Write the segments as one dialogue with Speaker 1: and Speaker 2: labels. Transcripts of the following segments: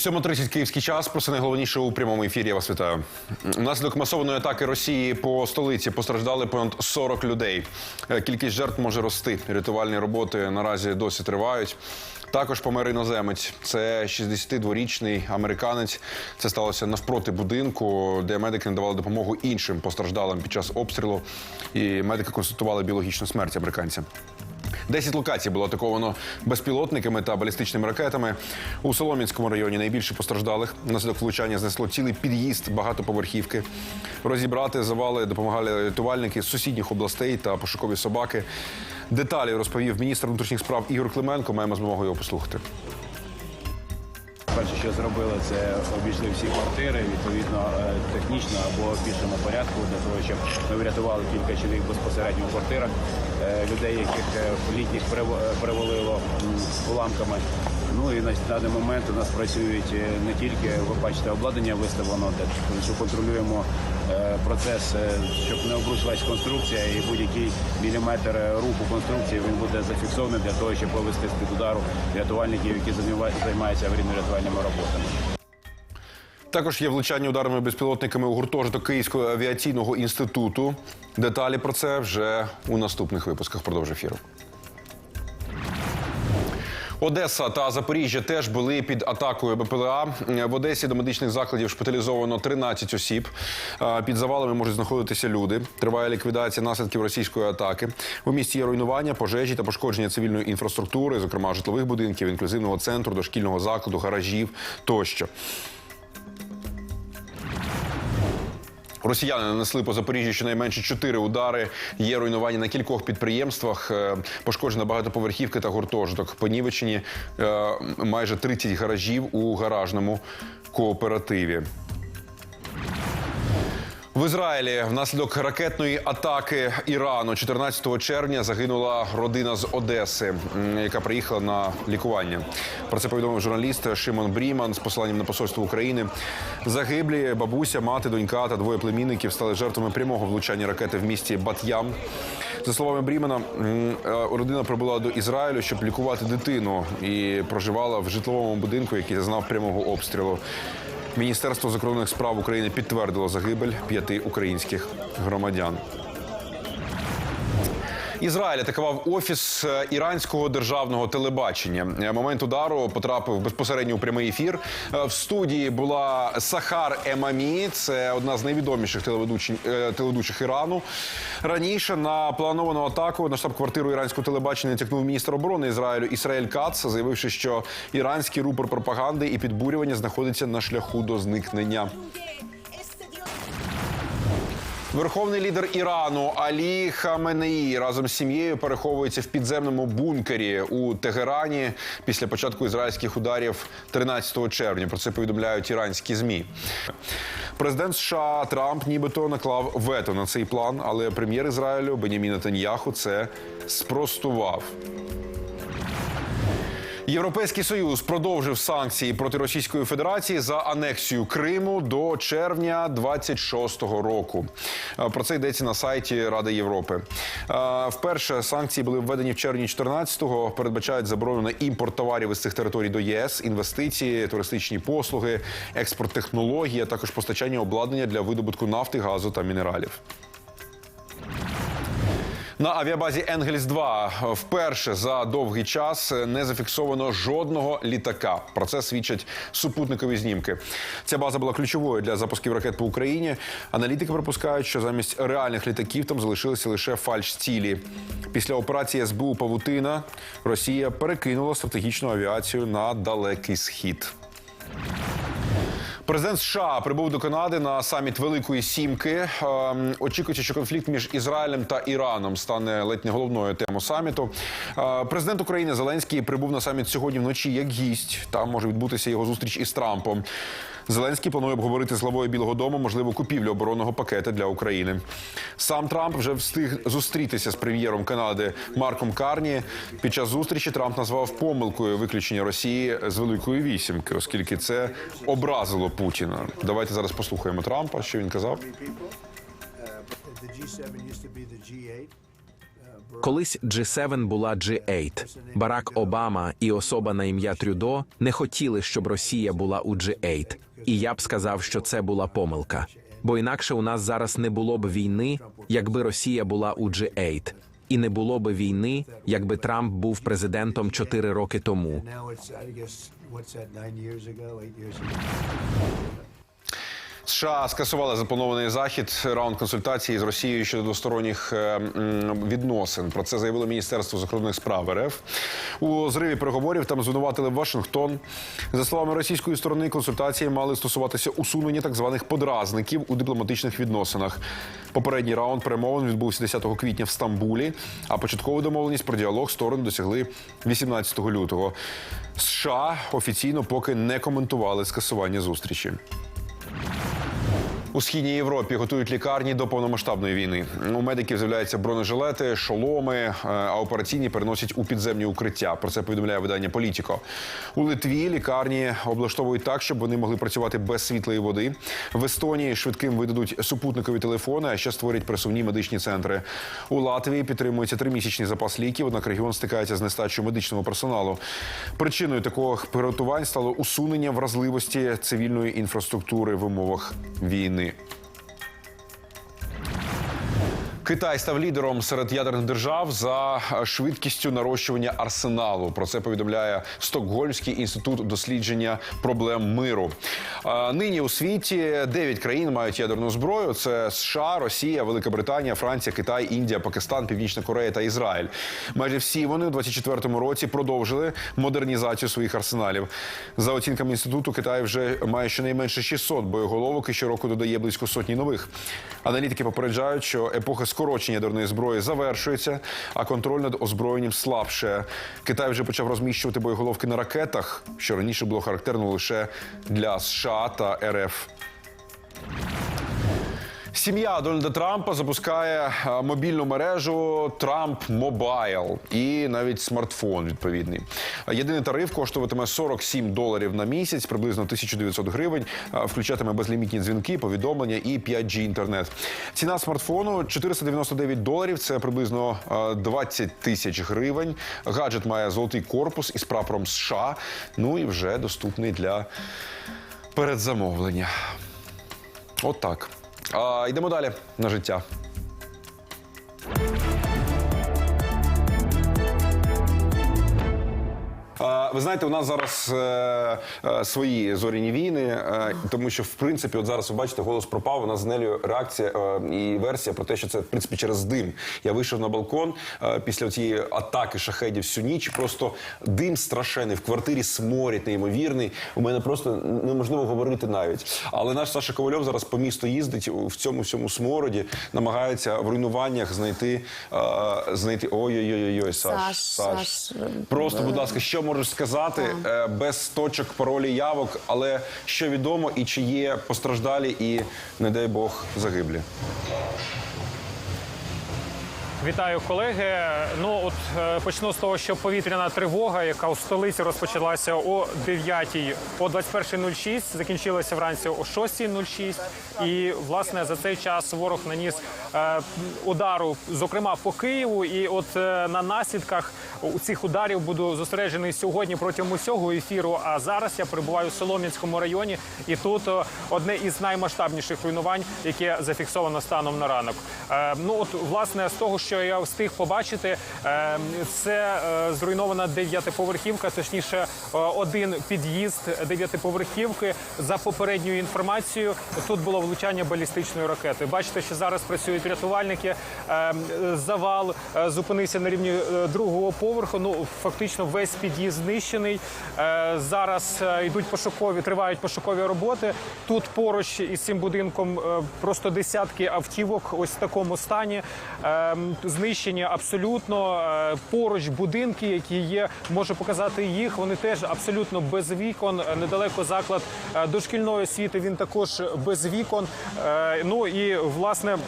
Speaker 1: 7.30 київський час. Про це найголовніше у прямому ефірі. Я вас вітаю. Внаслідок масованої атаки Росії по столиці постраждали понад 40 людей. Е, кількість жертв може рости. Рятувальні роботи наразі досі тривають. Також помер іноземець. Це 62-річний американець. Це сталося навпроти будинку, де медики надавали допомогу іншим постраждалим під час обстрілу. І медики констатували біологічну смерть американця. Десять локацій було атаковано безпілотниками та балістичними ракетами. У Солом'янському районі найбільше постраждалих. Наслідок влучання знесло цілий під'їзд багатоповерхівки. Розібрати завали допомагали рятувальники з сусідніх областей та пошукові собаки. Деталі розповів міністр внутрішніх справ Ігор Клименко. Маємо змогу його послухати.
Speaker 2: Перше, що зробили, це обійшли всі квартири, відповідно, е, технічно або в більшому порядку, для того, щоб ми врятували кілька чоловік безпосередньо в квартирах, е, людей, яких е, літніх перев- перевалило уламками. Ну і на даний момент у нас працюють е, не тільки, ви бачите, обладнання виставлено, де що контролюємо е, процес, е, щоб не обрушилась конструкція і будь-який міліметр руху конструкції він буде зафіксований для того, щоб вивести з-під удару рятувальників, які займаються аварійно-рятувальними роботами.
Speaker 1: Також є влучання ударними безпілотниками у гуртожиток Київського авіаційного інституту. Деталі про це вже у наступних випусках. Продовж ефіру. Одеса та Запоріжжя теж були під атакою БПЛА. В Одесі до медичних закладів шпиталізовано 13 осіб. Під завалами можуть знаходитися люди. Триває ліквідація наслідків російської атаки. У місті є руйнування, пожежі та пошкодження цивільної інфраструктури, зокрема житлових будинків, інклюзивного центру, дошкільного закладу, гаражів тощо. Росіяни нанесли по Запоріжжі щонайменше чотири удари. Є руйнування на кількох підприємствах, е, пошкоджена багатоповерхівки та гуртожиток. Понівечені е, майже 30 гаражів у гаражному кооперативі. В Ізраїлі внаслідок ракетної атаки Ірану 14 червня загинула родина з Одеси, яка приїхала на лікування. Про це повідомив журналіст Шимон Бріман з посиланням на посольство України. Загиблі бабуся, мати, донька та двоє племінників стали жертвами прямого влучання ракети в місті Бат'ям. За словами Брімана, е, родина прибула до Ізраїлю, щоб лікувати дитину, і проживала в житловому будинку, який зазнав прямого обстрілу. Міністерство закордонних справ України підтвердило загибель п'яти українських громадян. Ізраїль атакував офіс е, іранського державного телебачення. Е, Момент удару потрапив безпосередньо у прямий ефір. Е, В студії була Сахар Емамі, це одна з найвідоміших телеведучих, телеведучих Ірану. Раніше на плановану атаку на штаб-квартиру іранського телебачення натякнув міністр оборони Ізраїлю Ісраїль Кац, заявивши, що іранський рупор пропаганди і підбурювання знаходиться на шляху до зникнення. Верховний лідер Ірану Алі Хаменеї разом з сім'єю переховується в підземному бункері у Тегерані після початку ізраїльських ударів 13 червня. Про це повідомляють іранські змі. Президент США Трамп нібито наклав вето на цей план, але прем'єр Ізраїлю Бенямін Нетаньяху це спростував. Європейський союз продовжив санкції проти Російської Федерації за анексію Криму до червня 26-го року. Е, Про це йдеться на сайті Ради Європи. Е, Вперше санкції були введені в червні 14-го. Передбачають заборону на імпорт товарів із цих територій до ЄС, інвестиції, туристичні послуги, експорт технологій, а також постачання обладнання для видобутку нафти, газу та мінералів. На авіабазі Енгельс 2 вперше за довгий час не зафіксовано жодного літака. Про це свідчать супутникові знімки. Ця база була ключовою для запусків ракет по Україні. Аналітики припускають, що замість реальних літаків там залишилися лише фальш-цілі. Після операції СБУ Павутина Росія перекинула стратегічну авіацію на далекий схід. Президент США прибув до Канади на саміт Великої Сімки. Ем, Очікується, що конфлікт між Ізраїлем та Іраном стане ледь не головною темою саміту. Е, Президент України Зеленський прибув на саміт сьогодні вночі як гість. Там може відбутися його зустріч із Трампом. Зеленський планує обговорити з главою Білого Дому можливу купівлю оборонного пакета для України. Сам Трамп вже встиг зустрітися з прем'єром Канади Марком Карні. Під час зустрічі Трамп назвав помилкою виключення Росії з Великої вісімки, оскільки це образило Путіна. Давайте зараз послухаємо Трампа, що він казав.
Speaker 3: The G7 used to be the G8.
Speaker 4: Колись G7 була G8. Барак Обама і особа на ім'я Трюдо не хотіли, щоб Росія була у G8. І я б сказав, що це була помилка. Бо інакше у нас зараз не було б війни, якби Росія була у G8. І не було би війни, якби Трамп був президентом 4 роки тому.
Speaker 1: США скасували запланований захід раунд консультацій з Росією щодо двосторонніх е, відносин. Про це заявило Міністерство закордонних справ РФ. У зриві переговорів там звинуватили Вашингтон. За словами російської сторони, консультації мали стосуватися усунення так званих подразників у дипломатичних відносинах. Попередній раунд перемовин відбувся 10 квітня в Стамбулі. А початкову домовленість про діалог сторони досягли 18 лютого. США офіційно поки не коментували скасування зустрічі. У східній Європі готують лікарні до повномасштабної війни. У медиків з'являються бронежилети, шоломи, е, а операційні переносять у підземні укриття. Про це повідомляє видання Політіко. У Литві лікарні облаштовують так, щоб вони могли працювати без світла і води. В Естонії швидким видадуть супутникові телефони, а ще створять присувні медичні центри. У Латвії підтримується тримісячний запас ліків, однак регіон стикається з нестачею медичного персоналу. Причиною такого приготувань стало усунення вразливості цивільної інфраструктури в умовах війни війни. Китай став лідером серед ядерних держав за швидкістю нарощування арсеналу. Про це повідомляє Стокгольмський інститут дослідження проблем миру. Нині у світі 9 країн мають ядерну зброю: це США, Росія, Велика Британія, Франція, Китай, Індія, Пакистан, Північна Корея та Ізраїль. Майже всі вони у 24-му році продовжили модернізацію своїх арсеналів. За оцінками інституту, Китай вже має щонайменше 600 боєголовок і щороку додає близько сотні нових. Аналітики попереджають, що епоха скорочення ядерної зброї завершується, а контроль над озброєнням слабше. Китай вже почав розміщувати боєголовки на ракетах, що раніше було характерно лише для США та РФ. Сім'я Дональда Трампа запускає е, мобільну мережу Трамп Мобайл і навіть смартфон відповідний. Єдиний тариф коштуватиме 47 доларів на місяць, приблизно 1900 гривень. Е, Включатиме безлімітні дзвінки, повідомлення і 5G інтернет. Ціна смартфону 499 доларів. Це приблизно е, 20 тисяч гривень. Гаджет має золотий корпус із прапором США. Ну і вже доступний для передзамовлення. От так. А, йдемо далі на життя. Ви знаєте, у нас зараз е, е, свої зоряні війни, е, тому що в принципі, от зараз ви бачите, голос пропав. У нас з Нелею реакція е, і версія про те, що це в принципі через дим. Я вийшов на балкон е, після цієї атаки шахедів всю ніч. Просто дим страшенний в квартирі сморід неймовірний. У мене просто неможливо говорити навіть. Але наш Саша Ковальов зараз по місту їздить в цьому всьому смороді, намагається в руйнуваннях знайти е, знайти. Ой-ой-ой, ой Саш,
Speaker 5: Саш, Саш,
Speaker 1: Просто, будь ласка, що можеш сказати е, без точок паролі явок, але що відомо і чи є постраждалі і, не дай Бог, загиблі.
Speaker 6: Вітаю, колеги. Ну от е, почну з того, що повітряна тривога, яка у столиці розпочалася о 9, о 21.06, закінчилася вранці о 6.06. І власне за цей час ворог наніс е, удару, зокрема по Києву. І от е, на наслідках у цих ударів буду зосереджений сьогодні протягом усього ефіру. А зараз я перебуваю у Солом'янському районі, і тут одне із наймасштабніших руйнувань, яке зафіксовано станом на ранок. Ну от власне з того, що я встиг побачити, е, це е, зруйнована дев'ятиповерхівка, точніше, е, один під'їзд дев'ятиповерхівки. За попередньою інформацією, тут було влучання балістичної ракети. Бачите, що зараз працюють рятувальники. Е, Завал е, зупинився на рівні другого поверху. Ну фактично весь під'їзд знищений. Зараз йдуть пошукові, тривають пошукові роботи. Тут поруч із цим будинком просто десятки автівок, ось в такому стані. Знищені абсолютно Е, поруч будинки, які є. Можу показати їх. Вони теж абсолютно без вікон. Недалеко заклад е, дошкільної освіти. Він також без вікон. Е, Ну і власне.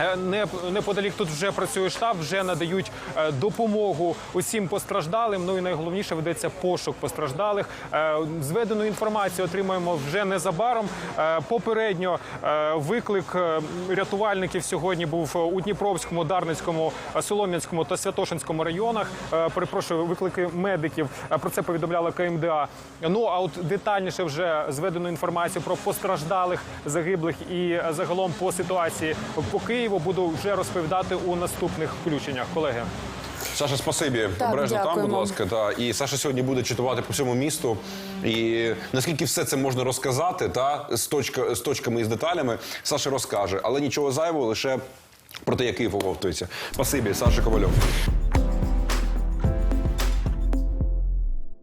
Speaker 6: Е, Не неподалік тут вже працює штаб, вже надають е, допомогу усім постраждалим. Ну і найголовніше ведеться пошук постраждалих. Е, Зведену інформацію отримаємо вже незабаром. Попередньо виклик рятувальників сьогодні був у Дніпровському, Дарницькому, Солом'янському та Святошинському районах. Перепрошую, виклики медиків. Про це повідомляла КМДА. Ну а от детальніше вже зведену інформацію про постраждалих, загиблих і загалом по ситуації по Києву буду вже розповідати у наступних включеннях. Колеги.
Speaker 1: Саша, спасибі.
Speaker 5: Так,
Speaker 1: Обережно там, будь ласка. Та. І Саша сьогодні буде читувати по всьому місту. І наскільки все це можна розказати, та з, точка, з точками і з деталями, Саша розкаже. Але нічого зайвого, лише про те, як Київ оговтується. Спасибі, Саша Ковальов.